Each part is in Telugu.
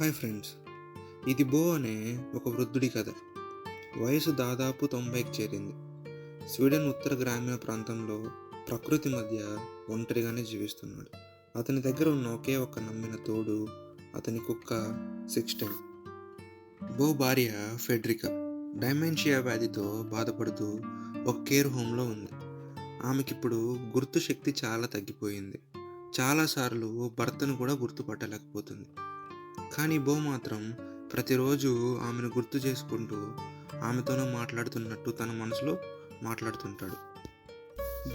హాయ్ ఫ్రెండ్స్ ఇది బో అనే ఒక వృద్ధుడి కథ. వయసు దాదాపు తొంభైకి చేరింది. స్వీడన్ ఉత్తర గ్రామీణ ప్రాంతంలో ప్రకృతి మధ్య ఒంటరిగానే జీవిస్తున్నాడు. అతని దగ్గర ఉన్న ఒకే ఒక నమ్మిన తోడు అతని కుక్క సిక్స్టెన్. బో భార్య ఫెడ్రికా డైమెన్షియా వ్యాధితో బాధపడుతూ ఒక కేర్ హోమ్లో ఉంది. ఆమెకిప్పుడు గుర్తు శక్తి చాలా తగ్గిపోయింది. చాలాసార్లు భర్తను కూడా గుర్తుపట్టలేకపోతుంది. కానీ బో మాత్రం ప్రతిరోజు ఆమెను గుర్తు చేసుకుంటూ ఆమెతోనూ మాట్లాడుతున్నట్టు తన మనసులో మాట్లాడుతుంటాడు.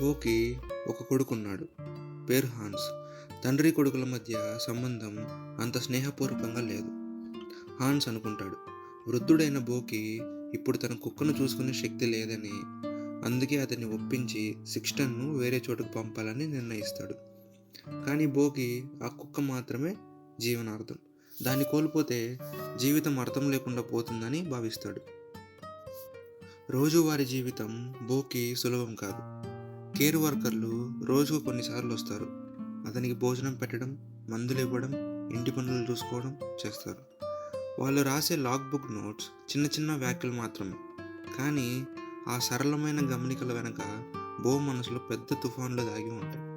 బోకి ఒక కొడుకున్నాడు పేరు హాన్స్. తండ్రి కొడుకుల మధ్య సంబంధం అంత స్నేహపూర్వకంగా లేదు. హాన్స్ అనుకుంటాడు వృద్ధుడైన బోకి ఇప్పుడు తన కుక్కను చూసుకునే శక్తి లేదని అందుకే అతన్ని ఒప్పించి సిక్స్టన్ను వేరే చోటుకు పంపాలని నిర్ణయిస్తాడు. కానీ బోకి ఆ కుక్క మాత్రమే జీవనార్థం దాన్ని కోల్పోతే జీవితం అర్థం లేకుండా పోతుందని భావిస్తాడు. రోజువారి జీవితం బోకి సులభం కాదు. కేర్ వర్కర్లు రోజుకు కొన్నిసార్లు వస్తారు. అతనికి భోజనం పెట్టడం మందులు ఇవ్వడం ఇంటి పనులు చూసుకోవడం చేస్తారు. వాళ్ళు రాసే లాగ్ బుక్ నోట్స్ చిన్న చిన్న వ్యాఖ్యలు మాత్రమే. కానీ ఆ సరళమైన గమనికల వెనక బో మనసులో పెద్ద తుఫాన్లు దాగి ఉంటాయి.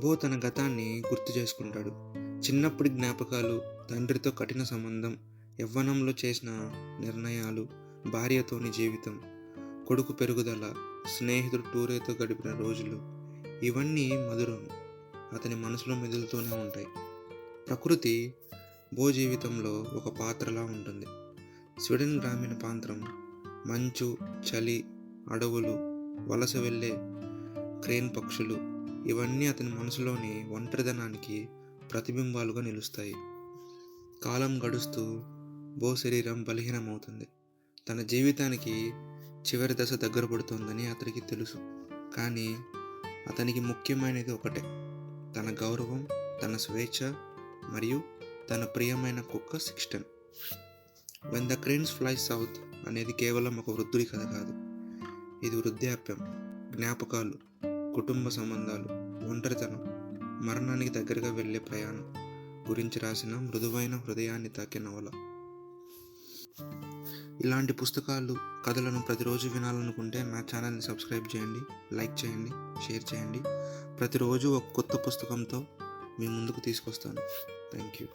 బో తన గతాన్ని గుర్తు చేసుకుంటాడు. చిన్నప్పటి జ్ఞాపకాలు తండ్రితో కఠిన సంబంధం యవ్వనంలో చేసిన నిర్ణయాలు భార్యతోని జీవితం కొడుకు పెరుగుదల స్నేహితుడు టూరేతో గడిపిన రోజులు ఇవన్నీ మధురం అతని మనసులో మెదులుతూనే ఉంటాయి. ప్రకృతి భూ జీవితంలో ఒక పాత్రలా ఉంటుంది. స్వీడన్ గ్రామీణ ప్రాంతం మంచు చలి అడవులు వలస వెళ్ళే క్రేన్ పక్షులు ఇవన్నీ అతని మనసులోని ఒంటరిదనానికి ప్రతిబింబాలుగా నిలుస్తాయి. కాలం గడుస్తూ బో శరీరం బలహీనమవుతుంది. తన జీవితానికి చివరి దశ దగ్గర పడుతుందని అతనికి తెలుసు. కానీ అతనికి ముఖ్యమైనది ఒకటే. తన గౌరవం తన స్వేచ్ఛ మరియు తన ప్రియమైన కుక్క Sixten when the cranes fly south అనేది కేవలం ఒక వృద్ధుడి కథ కాదు. ఇది వృద్ధాప్యం జ్ఞాపకాలు కుటుంబ సంబంధాలు ఒంటరితనం మరణానికి దగ్గరగా వెళ్ళే ప్రయాణం గురించి రాసిన మృదువైన హృదయాన్ని తాకే నవల. ఇలాంటి పుస్తకాలు కథలను ప్రతిరోజు వినాలనుకుంటే నా ఛానల్ని సబ్స్క్రైబ్ చేయండి లైక్ చేయండి షేర్ చేయండి. ప్రతిరోజు ఒక కొత్త పుస్తకంతో మీ ముందుకు తీసుకొస్తాను. Thank you